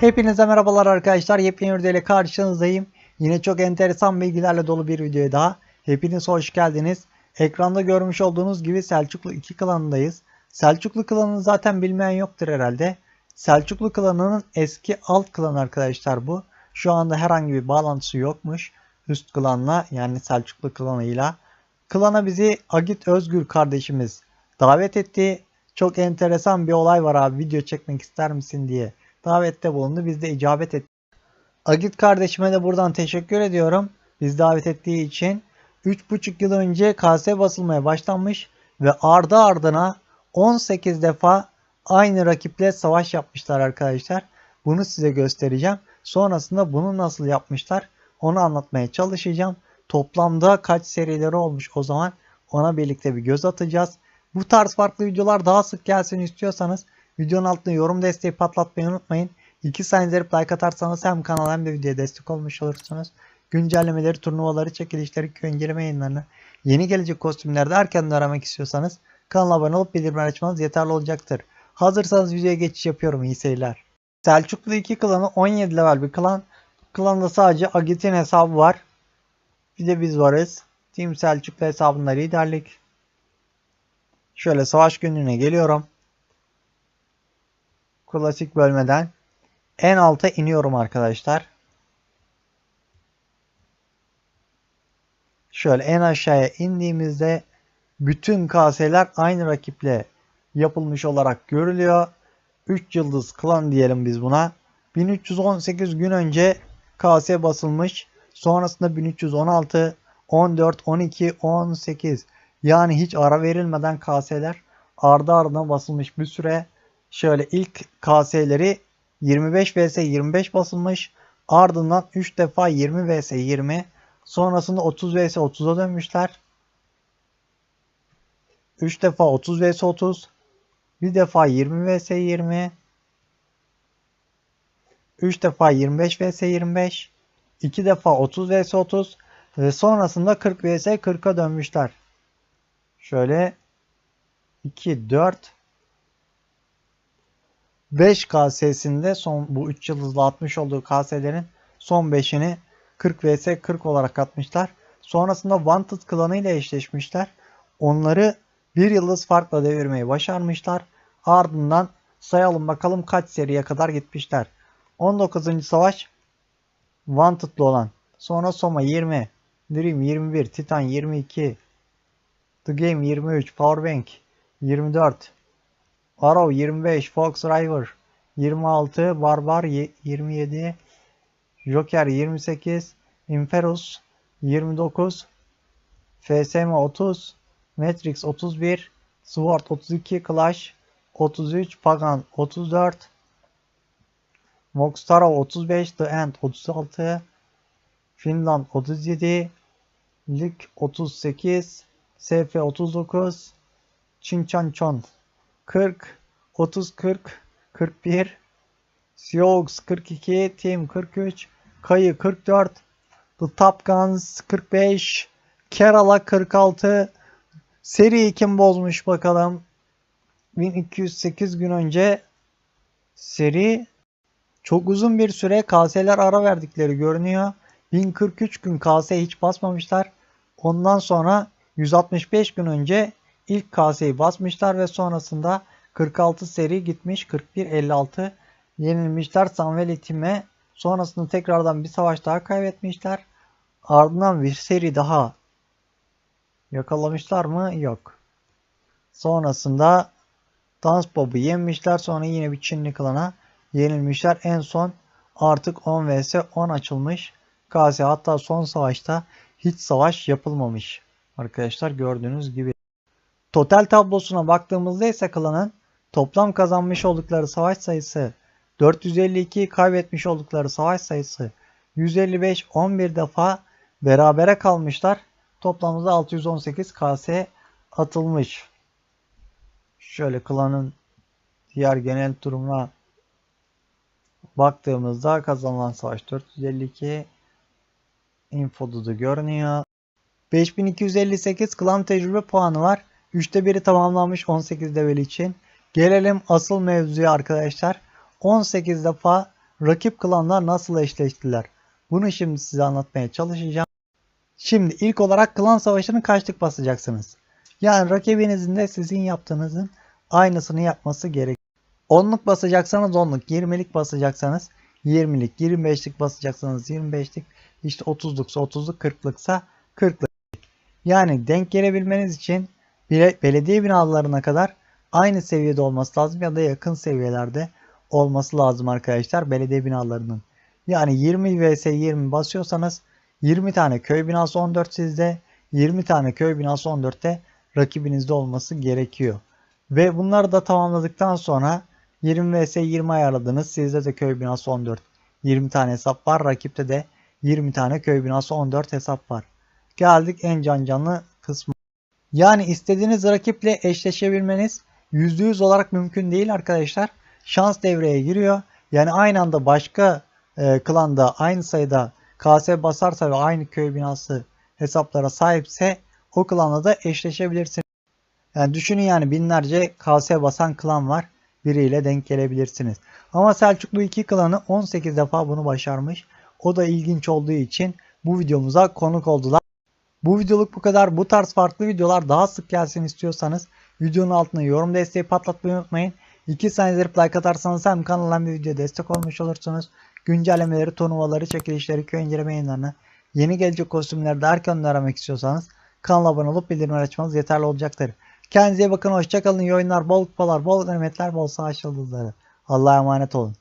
Hepinize merhabalar arkadaşlar. Yepyeni videoyla karşınızdayım. Yine çok enteresan bilgilerle dolu bir videoya daha. Hepiniz hoş geldiniz. Ekranda görmüş olduğunuz gibi Selçuklu 2 klanındayız. Selçuklu klanını zaten bilmeyen yoktur herhalde. Selçuklu klanının eski alt klanı arkadaşlar bu. Şu anda herhangi bir bağlantısı yokmuş. Üst klanla yani Selçuklu klanıyla. Klana bizi Agit Özgür kardeşimiz davet etti. Çok enteresan bir olay var abi video çekmek ister misin diye davette bulundu. Biz de icabet ettik. Agit kardeşime de buradan teşekkür ediyorum. Biz davet ettiği için. 3,5 yıl önce KS basılmaya başlanmış ve ardı ardına 18 defa aynı rakiple savaş yapmışlar arkadaşlar. Bunu size göstereceğim. Sonrasında bunu nasıl yapmışlar onu anlatmaya çalışacağım. Toplamda kaç serileri olmuş o zaman ona birlikte bir göz atacağız. Bu tarz farklı videolar daha sık gelsin istiyorsanız videonun altına yorum desteği patlatmayı unutmayın. 2 saniye like atarsanız hem kanala hem de videoya destek olmuş olursunuz. Güncellemeleri, turnuvaları, çekilişleri, köy inceleme yayınlarını, yeni gelecek kostümlerde erkenden aramak istiyorsanız kanala abone olup bildirimleri açmanız yeterli olacaktır. Hazırsanız videoya geçiş yapıyorum. İyi seyirler. Selçuklu 2 klanı 17 level bir klan. Klanda sadece Agit'in hesabı var. Bir de biz varız. Team Selçuklu hesabında liderlik. Şöyle savaş günlüğüne geliyorum. Klasik bölmeden en alta iniyorum arkadaşlar. Şöyle en aşağıya indiğimizde bütün kaseler aynı rakiple yapılmış olarak görülüyor. 3 yıldız klan diyelim biz buna. 1318 gün önce KS basılmış. Sonrasında 1316, 14, 12, 18 yani hiç ara verilmeden KS'ler ardı ardına basılmış bir süre. Şöyle ilk KS'leri 25 vs 25 basılmış. Ardından 3 defa 20 vs 20. Sonrasında 30 vs 30'a dönmüşler. 3 defa 30 vs 30. Bir defa 20 vs 20. 3 defa 25 vs 25. 2 defa 30 vs 30. Ve sonrasında 40 vs 40'a dönmüşler. Şöyle 2, 4, 5 KS'sinde son bu 3 yıldızlı atmış olduğu KS'lerin son 5'ini 40 vs 40 olarak atmışlar. Sonrasında Wanted klanı ile eşleşmişler. Onları bir yıldız farkla devirmeyi başarmışlar. Ardından sayalım bakalım kaç seriye kadar gitmişler. 19. savaş Wanted'lı olan. Sonra Soma 20, Dream 21, Titan 22, The Game 23, Powerbank 24, Arrow 25, Fox River 26, Barbar 27, Joker 28, Inferus 29, FSM 30, Matrix 31, Sword 32, Clash 33, Pagan 34, Moxtaro 35, The End 36, Finland 37, Lig 38, SF 39, Chinchanchon 40, 30 40, 41, Sioux 42, Team 43, Kayı 44, The Top Guns 45, Kerala 46, seri kim bozmuş bakalım. 1208 gün önce seri çok uzun bir süre KS'ler ara verdikleri görünüyor. 1043 gün KS hiç basmamışlar. Ondan sonra 165 gün önce ilk KS'yi basmışlar ve sonrasında 46 seri gitmiş 41-56 yenilmişler Sanveli Tim'e. Sonrasında tekrardan bir savaş daha kaybetmişler. Ardından bir seri daha yakalamışlar mı? Yok. Sonrasında Dans Bob'u yenmişler. Sonra yine bir Çinli klana yenilmişler. En son artık 10 vs 10 açılmış. KS hatta son savaşta hiç savaş yapılmamış. Arkadaşlar gördüğünüz gibi. Total tablosuna baktığımızda ise klanın toplam kazanmış oldukları savaş sayısı 452 kaybetmiş oldukları savaş sayısı 155 11 defa berabere kalmışlar. Toplamda 618 KS atılmış. Şöyle klanın diğer genel durumuna baktığımızda kazanılan savaş 452 infoda da görünüyor. 5258 klan tecrübe puanı var. 3'te biri tamamlanmış 18 level için. Gelelim asıl mevzuya arkadaşlar. 18 defa rakip klanlar nasıl eşleştiler? Bunu şimdi size anlatmaya çalışacağım. Şimdi ilk olarak klan savaşını kaçlık basacaksınız? Yani rakibinizin de sizin yaptığınızın aynısını yapması gerek. 10'luk basacaksanız 10'luk, 20'lik basacaksanız 20'lik, 25'lik basacaksanız 25'lik, işte 30'luksa 30'luk, 40'lıksa 40'lık. Yani denk gelebilmeniz için belediye binalarına kadar aynı seviyede olması lazım ya da yakın seviyelerde olması lazım arkadaşlar belediye binalarının. Yani 20 vs 20 basıyorsanız 20 tane köy binası 14 sizde, 20 tane köy binası 14'te rakibinizde olması gerekiyor. Ve bunları da tamamladıktan sonra 20 vs 20 ayarladınız. Sizde de köy binası 14. 20 tane hesap var. Rakipte de 20 tane köy binası 14 hesap var. Geldik en can canlı kısmı. Yani istediğiniz rakiple eşleşebilmeniz %100 olarak mümkün değil arkadaşlar. Şans devreye giriyor. Yani aynı anda başka e, klanda aynı sayıda KS basarsa ve aynı köy binası hesaplara sahipse o klanla da eşleşebilirsiniz. Yani düşünün yani binlerce KS basan klan var. Biriyle denk gelebilirsiniz. Ama Selçuklu 2 klanı 18 defa bunu başarmış. O da ilginç olduğu için bu videomuza konuk oldular. Bu videoluk bu kadar. Bu tarz farklı videolar daha sık gelsin istiyorsanız videonun altına yorum desteği patlatmayı unutmayın. 2 saniye like atarsanız hem kanala hem de videoya destek olmuş olursunuz. Güncellemeleri, turnuvaları, çekilişleri, köy inceleme yayınlarını, yeni gelecek kostümleri de erken aramak istiyorsanız kanala abone olup bildirimleri açmanız yeterli olacaktır. Kendinize bakın. Hoşçakalın. İyi oyunlar, bol kupalar, bol nimetler, bol savaş yıldızları. Allah'a emanet olun.